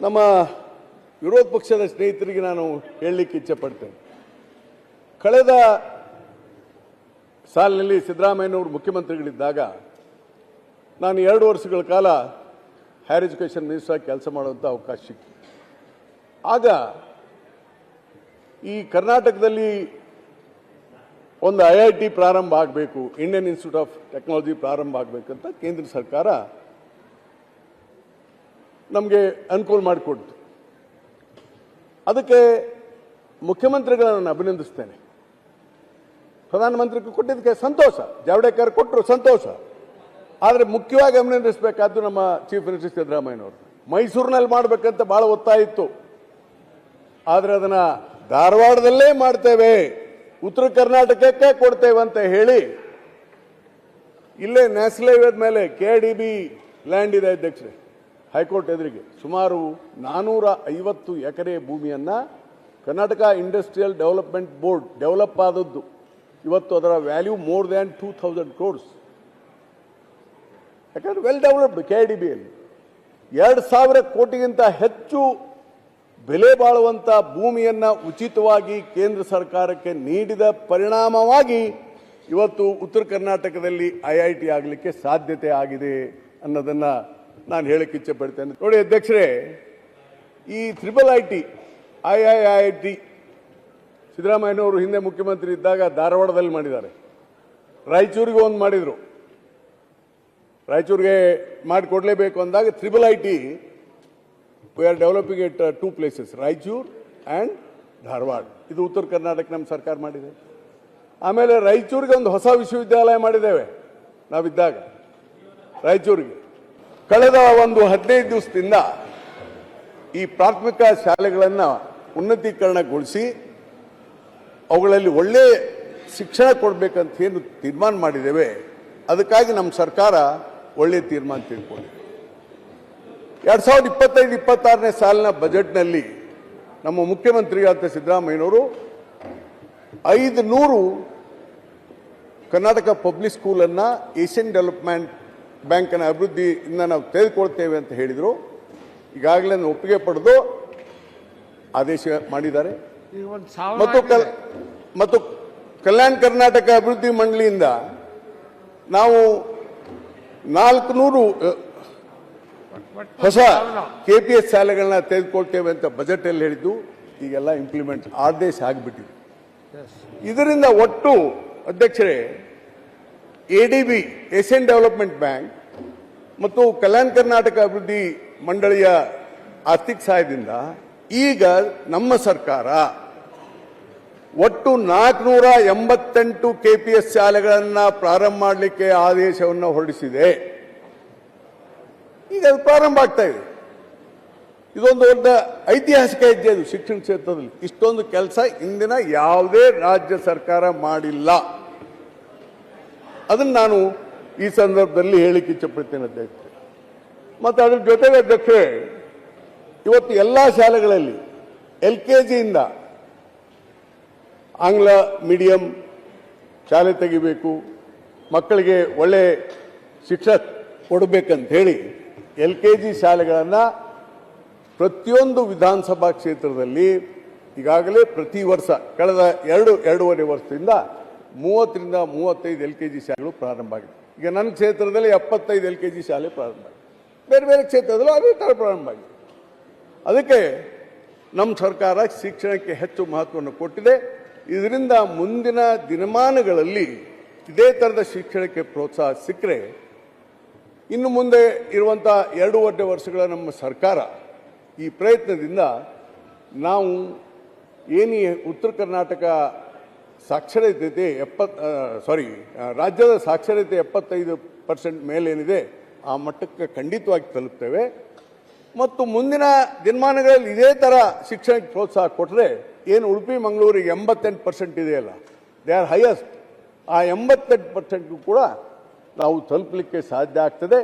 ನಮ್ಮ ವಿರೋಧ ಪಕ್ಷದ ಸ್ನೇಹಿತರಿಗೆ ನಾನು ಹೇಳಲಿಕ್ಕೆ ಇಚ್ಛೆ ಪಡ್ತೇನೆ ಕಳೆದ ಸಾಲಿನಲ್ಲಿ ಸಿದ್ದರಾಮಯ್ಯನವರು ಮುಖ್ಯಮಂತ್ರಿಗಳಿದ್ದಾಗ ನಾನು ಎರಡು ವರ್ಷಗಳ ಕಾಲ ಹೈಯರ್ ಎಜುಕೇಷನ್ ಮಿನಿಸ್ಟರ್ ಕೆಲಸ ಮಾಡುವಂಥ ಅವಕಾಶ ಸಿಕ್ಕಿ ಆಗ ಈ ಕರ್ನಾಟಕದಲ್ಲಿ ಒಂದು ಐ ಐ ಟಿ ಪ್ರಾರಂಭ ಆಗಬೇಕು, ಇಂಡಿಯನ್ ಇನ್ಸ್ಟಿಟ್ಯೂಟ್ ಆಫ್ ಟೆಕ್ನಾಲಜಿ ಪ್ರಾರಂಭ ಆಗಬೇಕಂತ ಕೇಂದ್ರ ಸರ್ಕಾರ ನಮಗೆ ಅನುಕೂಲ ಮಾಡಿಕೊಡ್ತು. ಅದಕ್ಕೆ ಮುಖ್ಯಮಂತ್ರಿಗಳನ್ನು ಅಭಿನಂದಿಸ್ತೇನೆ. ಪ್ರಧಾನಮಂತ್ರಿಗೂ ಕೊಟ್ಟಿದ್ದಕ್ಕೆ ಸಂತೋಷ. ಜಾವಡೇಕರ್ ಕೊಟ್ಟರು ಸಂತೋಷ. ಆದರೆ ಮುಖ್ಯವಾಗಿ ಅಭಿನಂದಿಸಬೇಕಾದ್ದು ನಮ್ಮ ಚೀಫ್ ಮಿನಿಸ್ಟರ್ ಸಿದ್ದರಾಮಯ್ಯನವರು ಮೈಸೂರಿನಲ್ಲಿ ಮಾಡಬೇಕಂತ ಭಾಳ ಒತ್ತಾಯ ಇತ್ತು. ಆದರೆ ಅದನ್ನ ಧಾರವಾಡದಲ್ಲೇ ಮಾಡ್ತೇವೆ. ಉತ್ತರ ಕರ್ನಾಟಕಕ್ಕೆ ಕೊಡ್ತೇವೆ ಅಂತ ಹೇಳಿ ಇಲ್ಲೇ ನ್ಯಾಷನಲ್ ಹೈವೇದ ಮೇಲೆ ಕೆ ಡಿ ಬಿ ಲ್ಯಾಂಡ್ ಇದೆ ಅಧ್ಯಕ್ಷರೇ. ಹೈಕೋರ್ಟ್ ಎದುರಿಗೆ ಸುಮಾರು ನಾನೂರ ಐವತ್ತು ಎಕರೆ ಭೂಮಿಯನ್ನು Karnataka industrial development board develop ಆದದ್ದು. ಇವತ್ತು ಅದರ value more than two thousand crores. ಯಾಕಂದ್ರೆ ವೆಲ್ ಡೆವಲಪ್ಡ್ ಕೆ ಡಿ ಬಿಯಲ್ಲಿ ಎರಡು ಸಾವಿರ ಕೋಟಿಗಿಂತ ಹೆಚ್ಚು ಬೆಲೆ ಬಾಳುವಂಥ ಭೂಮಿಯನ್ನು ಉಚಿತವಾಗಿ ಕೇಂದ್ರ ಸರ್ಕಾರಕ್ಕೆ ನೀಡಿದ ಪರಿಣಾಮವಾಗಿ ಇವತ್ತು ಉತ್ತರ ಕರ್ನಾಟಕದಲ್ಲಿ ಐ ಆಗಲಿಕ್ಕೆ ಸಾಧ್ಯತೆ ಆಗಿದೆ ಅನ್ನೋದನ್ನ ನಾನು ಹೇಳಕ್ಕೆ ಇಚ್ಛೆ ಪಡ್ತೇನೆ. ನೋಡಿ ಅಧ್ಯಕ್ಷರೇ, ಈ triple I T I I I T ಸಿದ್ದರಾಮಯ್ಯನವರು ಹಿಂದೆ ಮುಖ್ಯಮಂತ್ರಿ ಇದ್ದಾಗ ಧಾರವಾಡದಲ್ಲಿ ಮಾಡಿದ್ದಾರೆ. ರಾಯಚೂರಿಗೆ ಒಂದು ಮಾಡಿದರು. ರಾಯಚೂರಿಗೆ ಮಾಡಿಕೊಡ್ಲೇಬೇಕು ಅಂದಾಗ triple I T we are developing it two places Raichur and Dharwad. ಇದು ಉತ್ತರ ಕರ್ನಾಟಕ ನಮ್ಮ ಸರ್ಕಾರ ಮಾಡಿದೆ. ಆಮೇಲೆ ರಾಯಚೂರಿಗೆ ಒಂದು ಹೊಸ ವಿಶ್ವವಿದ್ಯಾಲಯ ಮಾಡಿದ್ದೇವೆ ನಾವಿದ್ದಾಗ, ರಾಯಚೂರಿಗೆ. ಕಳೆದ ಒಂದು ಹದಿನೈದು ದಿವಸದಿಂದ ಈ ಪ್ರಾಥಮಿಕ ಶಾಲೆಗಳನ್ನು ಉನ್ನತೀಕರಣಗೊಳಿಸಿ ಅವುಗಳಲ್ಲಿ ಒಳ್ಳೆ ಶಿಕ್ಷಣ ಕೊಡಬೇಕಂತ ಏನು ತೀರ್ಮಾನ ಮಾಡಿದ್ದೇವೆ, ಅದಕ್ಕಾಗಿ ನಮ್ಮ ಸರ್ಕಾರ ಒಳ್ಳೆ ತೀರ್ಮಾನ ತೆಗೆದುಕೊಂಡಿದೆ. ಎರಡು ಸಾವಿರದ ಇಪ್ಪತ್ತೈದು, ಇಪ್ಪತ್ತಾರನೇ ಸಾಲಿನ ಬಜೆಟ್ನಲ್ಲಿ ನಮ್ಮ ಮುಖ್ಯಮಂತ್ರಿಯಾದ ಸಿದ್ದರಾಮಯ್ಯನವರು ಐದು ನೂರು ಕರ್ನಾಟಕ ಪಬ್ಲಿಕ್ ಸ್ಕೂಲನ್ನು ಏಷ್ಯನ್ ಡೆವಲಪ್ಮೆಂಟ್ ಬ್ಯಾಂಕಿನ ಅಭಿವೃದ್ಧಿಯಿಂದ ನಾವು ತೆಗೆದುಕೊಳ್ತೇವೆ ಅಂತ ಹೇಳಿದರು ಈಗಾಗಲೇ ಒಪ್ಪಿಗೆ ಪಡೆದು ಆದೇಶ ಮಾಡಿದ್ದಾರೆ ಮತ್ತು ಕಲ್ ಮತ್ತು ಕಲ್ಯಾಣ ಕರ್ನಾಟಕ ಅಭಿವೃದ್ಧಿ ಮಂಡಳಿಯಿಂದ ನಾವು ನಾಲ್ಕು ನೂರು ಹೊಸ. ಕೆ ಪಿ ಎಸ್ ಶಾಲೆಗಳನ್ನ ತೆಗೆದುಕೊಳ್ತೇವೆ ಅಂತ ಬಜೆಟ್ ಅಲ್ಲಿ ಹೇಳಿದ್ದು ಈಗೆಲ್ಲ ಇಂಪ್ಲಿಮೆಂಟ್ ಆದೇಶ ಆಗಿಬಿಟ್ಟಿದೆ. ಇದರಿಂದ ಒಟ್ಟು ಅಧ್ಯಕ್ಷರೇ A D B Asian development bank ಮತ್ತು ಕಲ್ಯಾಣ ಕರ್ನಾಟಕ ಅಭಿವೃದ್ಧಿ ಮಂಡಳಿಯ ಆರ್ಥಿಕ ಸಹಾಯದಿಂದ ಈಗ ನಮ್ಮ ಸರ್ಕಾರ ಒಟ್ಟು ನಾಲ್ಕುನೂರ ಎಂಬತ್ತೆಂಟು ಕೆಪಿಎಸ್ ಶಾಲೆಗಳನ್ನು ಪ್ರಾರಂಭ ಮಾಡಲಿಕ್ಕೆ ಆದೇಶವನ್ನು ಹೊರಡಿಸಿದೆ. ಈಗ ಅದು ಪ್ರಾರಂಭ ಆಗ್ತಾ ಇದೆ. ಇದೊಂದು ದೊಡ್ಡ ಐತಿಹಾಸಿಕ ಹೆಜ್ಜೆ ಅದು ಶಿಕ್ಷಣ ಕ್ಷೇತ್ರದಲ್ಲಿ. ಇಷ್ಟೊಂದು ಕೆಲಸ ಇಂದಿನ ಯಾವುದೇ ರಾಜ್ಯ ಸರ್ಕಾರ ಮಾಡಿಲ್ಲ. ಅದನ್ನು ನಾನು ಈ ಸಂದರ್ಭದಲ್ಲಿ ಹೇಳಿಕ್ಕೆ ಇಚ್ಛಪಡ್ತೇನೆ ಅಧ್ಯಕ್ಷ ಮತ್ತು ಅದ್ರ ಜೊತೆಗೆ ಅಧ್ಯಕ್ಷೆ ಇವತ್ತು ಎಲ್ಲ ಶಾಲೆಗಳಲ್ಲಿ ಎಲ್ ಕೆ ಜಿಯಿಂದ ಆಂಗ್ಲ ಮೀಡಿಯಂ ಶಾಲೆ ತೆಗಿಬೇಕು, ಮಕ್ಕಳಿಗೆ ಒಳ್ಳೆ ಶಿಕ್ಷಣ ಕೊಡಬೇಕಂತ ಹೇಳಿ ಎಲ್ ಕೆ ಜಿ ಶಾಲೆಗಳನ್ನು ಪ್ರತಿಯೊಂದು ವಿಧಾನಸಭಾ ಕ್ಷೇತ್ರದಲ್ಲಿ ಈಗಾಗಲೇ ಪ್ರತಿ ವರ್ಷ, ಕಳೆದ ಎರಡು, ಎರಡೂವರೆ ವರ್ಷದಿಂದ ಮೂವತ್ತರಿಂದ ಮೂವತ್ತೈದು ಎಲ್ ಕೆ ಜಿ ಶಾಲೆಗಳು ಪ್ರಾರಂಭ ಆಗಿದೆ. ಈಗ ನನ್ನ ಕ್ಷೇತ್ರದಲ್ಲಿ ಎಪ್ಪತ್ತೈದು ಎಲ್ ಕೆ ಜಿ ಶಾಲೆ ಪ್ರಾರಂಭ ಆಗಿದೆ. ಬೇರೆ ಬೇರೆ ಕ್ಷೇತ್ರದಲ್ಲೂ ಅದೇ ಥರ ಪ್ರಾರಂಭ ಆಗಿದೆ. ಅದಕ್ಕೆ ನಮ್ಮ ಸರ್ಕಾರ ಶಿಕ್ಷಣಕ್ಕೆ ಹೆಚ್ಚು ಮಹತ್ವವನ್ನು ಕೊಟ್ಟಿದೆ. ಇದರಿಂದ ಮುಂದಿನ ದಿನಮಾನಗಳಲ್ಲಿ ಇದೇ ಥರದ ಶಿಕ್ಷಣಕ್ಕೆ ಪ್ರೋತ್ಸಾಹ ಸಿಕ್ಕರೆ ಇನ್ನು ಮುಂದೆ ಇರುವಂಥ ಎರಡೂವರೆ ವರ್ಷಗಳ ನಮ್ಮ ಸರ್ಕಾರ ಈ ಪ್ರಯತ್ನದಿಂದ ನಾವು ಏನೇ ಉತ್ತರ ಕರ್ನಾಟಕ ಸಾಕ್ಷರತೆ ಎಪ್ಪತ್ ಸಾರಿ ರಾಜ್ಯದ ಸಾಕ್ಷರತೆ ಎಪ್ಪತ್ತೈದು ಪರ್ಸೆಂಟ್ ಮೇಲೇನಿದೆ, ಆ ಮಟ್ಟಕ್ಕೆ ಖಂಡಿತವಾಗಿ ತಲುಪ್ತೇವೆ. ಮತ್ತು ಮುಂದಿನ ದಿನಮಾನಗಳಲ್ಲಿ ಇದೇ ಥರ ಶಿಕ್ಷಣಕ್ಕೆ ಪ್ರೋತ್ಸಾಹ ಕೊಟ್ಟರೆ ಏನು ಉಡುಪಿ, ಮಂಗಳೂರಿಗೆ ಎಂಬತ್ತೆಂಟು ಪರ್ಸೆಂಟ್ ಇದೆಯಲ್ಲ ದೇ ಆರ್ ಹೈಯೆಸ್ಟ್ ಆ ಎಂಬತ್ತೆಂಟು ಪರ್ಸೆಂಟ್ಗೂ ಕೂಡ ನಾವು ತಲುಪಲಿಕ್ಕೆ ಸಾಧ್ಯ ಆಗ್ತದೆ.